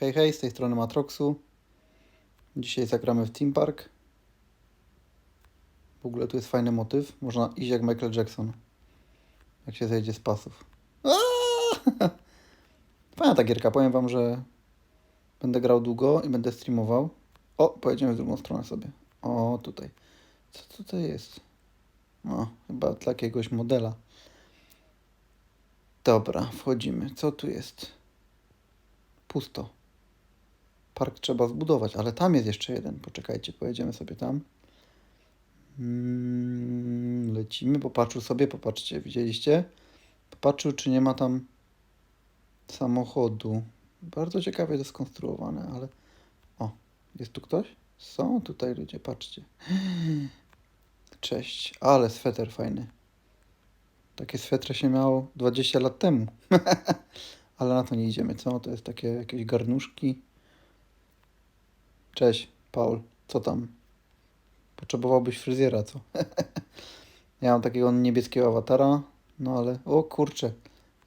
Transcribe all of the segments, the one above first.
Hej, hej, z tej strony Matroxu. Dzisiaj zagramy w Team Park. W ogóle tu jest fajny motyw. Można iść jak Michael Jackson. Jak się zejdzie z pasów. Aaaa! Fajna ta gierka. Powiem wam, że będę grał długo i będę streamował. O, pojedziemy w drugą stronę sobie. O, tutaj. Co tutaj jest? O, chyba dla jakiegoś modela. Dobra, wchodzimy. Co tu jest? Pusto. Park trzeba zbudować, ale tam jest jeszcze jeden. Poczekajcie, pojedziemy sobie tam. Mm, lecimy, popatrzył sobie, popatrzcie, widzieliście? Popatrzył, czy nie ma tam samochodu. Bardzo ciekawie to skonstruowane, ale... O, jest tu ktoś? Są tutaj ludzie, patrzcie. Cześć, ale sweter fajny. Takie swetry się miało 20 lat temu. ale na to nie idziemy, co? To jest takie jakieś garnuszki. Cześć, Paul. Co tam? Potrzebowałbyś fryzjera, co? ja mam takiego niebieskiego awatara, no ale... O kurczę,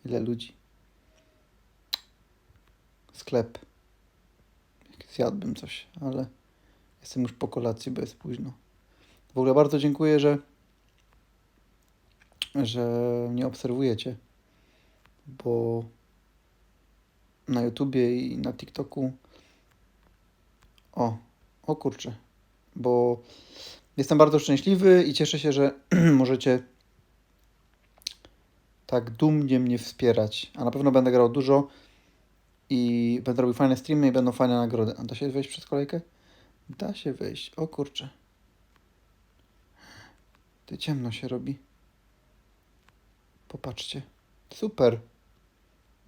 ile ludzi. Sklep. Zjadłbym coś, ale jestem już po kolacji, bo jest późno. W ogóle bardzo dziękuję, że że mnie obserwujecie, bo na YouTubie i na TikToku o, o kurczę, bo jestem bardzo szczęśliwy i cieszę się, że możecie tak dumnie mnie wspierać. A na pewno będę grał dużo i będę robił fajne streamy i będą fajne nagrody. A da się wejść przez kolejkę? Da się wejść. O kurczę. Ty ciemno się robi. Popatrzcie. Super.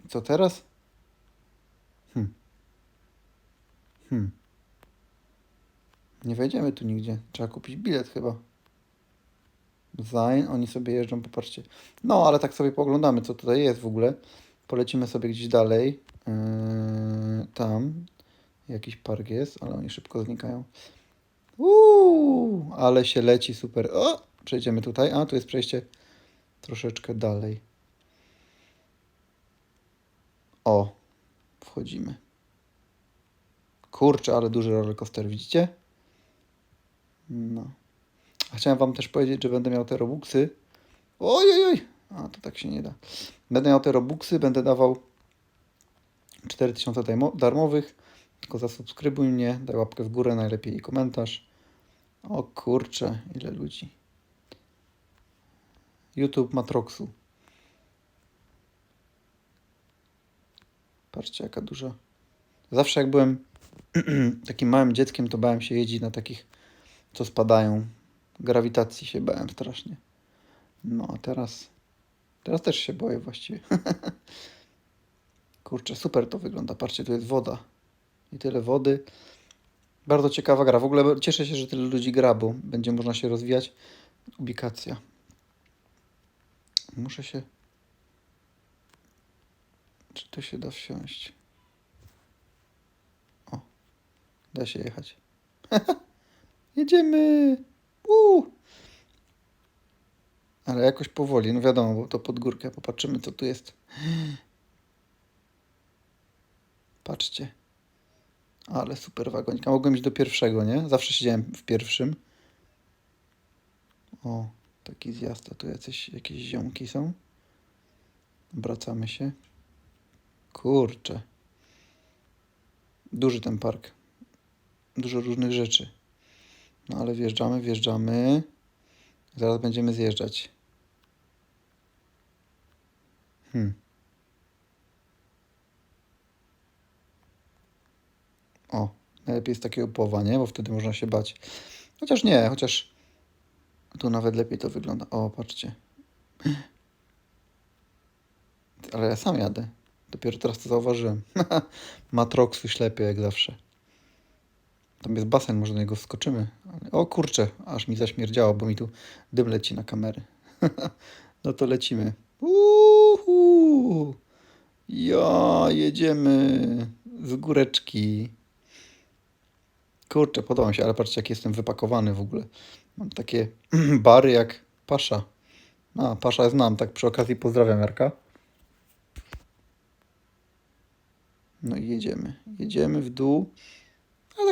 Co teraz? Hmm. Hmm. Nie wejdziemy tu nigdzie. Trzeba kupić bilet chyba. Zain, oni sobie jeżdżą, popatrzcie. No, ale tak sobie poglądamy, co tutaj jest w ogóle. Polecimy sobie gdzieś dalej. Yy, tam. Jakiś park jest, ale oni szybko znikają. Uuu, ale się leci, super. O, przejdziemy tutaj. A, tu jest przejście troszeczkę dalej. O, wchodzimy. Kurczę, ale duży rollercoaster, widzicie? No. A chciałem wam też powiedzieć, że będę miał te robuxy. Oj, oj, oj. A, to tak się nie da. Będę miał te robuxy, będę dawał 4000 dajmo- darmowych. Tylko zasubskrybuj mnie, daj łapkę w górę najlepiej i komentarz. O kurczę, ile ludzi. YouTube Matroxu. Patrzcie, jaka duża. Zawsze jak byłem takim małym dzieckiem, to bałem się jeździć na takich, co spadają. Grawitacji się bałem strasznie. No a teraz, teraz też się boję właściwie. Kurczę, super to wygląda. Patrzcie, tu jest woda. I tyle wody. Bardzo ciekawa gra. W ogóle cieszę się, że tyle ludzi gra, bo będzie można się rozwijać. Ubikacja. Muszę się... Czy to się da wsiąść? O, da się jechać. Jedziemy! Uuu. Ale jakoś powoli, no wiadomo, bo to pod górkę. Popatrzymy, co tu jest. Patrzcie. Ale super wagonika. Mogłem iść do pierwszego, nie? Zawsze siedziałem w pierwszym. O, taki zjazd. A tu jacyś, jakieś ziomki są. Obracamy się. Kurczę. Duży ten park. Dużo różnych rzeczy. No ale wjeżdżamy, wjeżdżamy. Zaraz będziemy zjeżdżać. Hmm. O, najlepiej jest takiego połowa, nie? Bo wtedy można się bać. Chociaż nie, chociaż tu nawet lepiej to wygląda. O, patrzcie. Ale ja sam jadę. Dopiero teraz to zauważyłem. Matroxu ślepy jak zawsze. Tam jest basen, może do niego wskoczymy. Ale- O kurczę, aż mi zaśmierdziało, bo mi tu dym leci na kamery. no to lecimy. Uhu! Ja, jedziemy z góreczki. Kurczę, podoba mi się, ale patrzcie, jak jestem wypakowany w ogóle. Mam takie bary jak Pasza. A, Pasza znam, tak przy okazji pozdrawiam Jarka. No i jedziemy. Jedziemy w dół.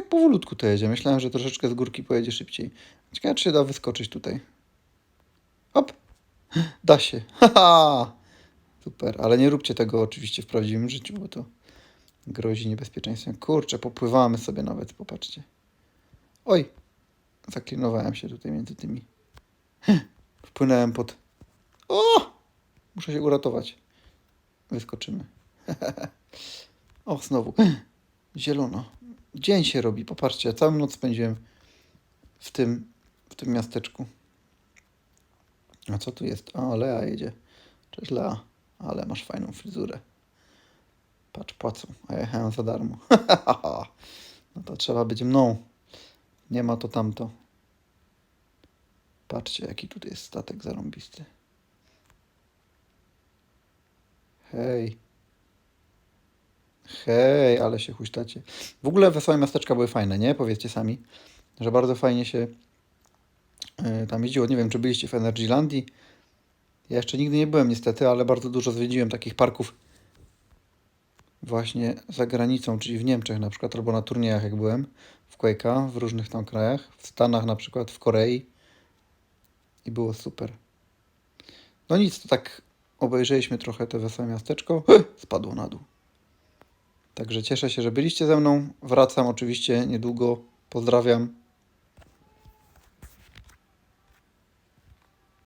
Powolutku to jedzie. Myślałem, że troszeczkę z górki pojedzie szybciej. Ciekawe, czy się da wyskoczyć tutaj. Hop! Da się. Haha! Super, ale nie róbcie tego oczywiście w prawdziwym życiu, bo to grozi niebezpieczeństwem. Kurczę, popływamy sobie nawet, popatrzcie. Oj! Zaklinowałem się tutaj między tymi. Wpłynąłem pod... O! Muszę się uratować. Wyskoczymy. o, znowu. Zielono. Dzień się robi, popatrzcie, całą noc spędziłem w tym, w tym miasteczku. A co tu jest? O, Lea jedzie. Cześć Lea, ale masz fajną fryzurę. Patrz, płacą, a jechałem za darmo. no to trzeba być mną. Nie ma to tamto. Patrzcie, jaki tutaj jest statek zarąbisty. Hej. Hej, ale się huśtacie. W ogóle wesołe miasteczka były fajne, nie? Powiedzcie sami, że bardzo fajnie się y, tam jeździło. Nie wiem, czy byliście w Energylandii. Ja jeszcze nigdy nie byłem niestety, ale bardzo dużo zwiedziłem takich parków właśnie za granicą, czyli w Niemczech na przykład, albo na turniejach jak byłem, w Quake'a, w różnych tam krajach, w Stanach na przykład, w Korei i było super. No nic, to tak obejrzeliśmy trochę te wesołe miasteczko, spadło na dół. Także cieszę się, że byliście ze mną. Wracam oczywiście niedługo. Pozdrawiam.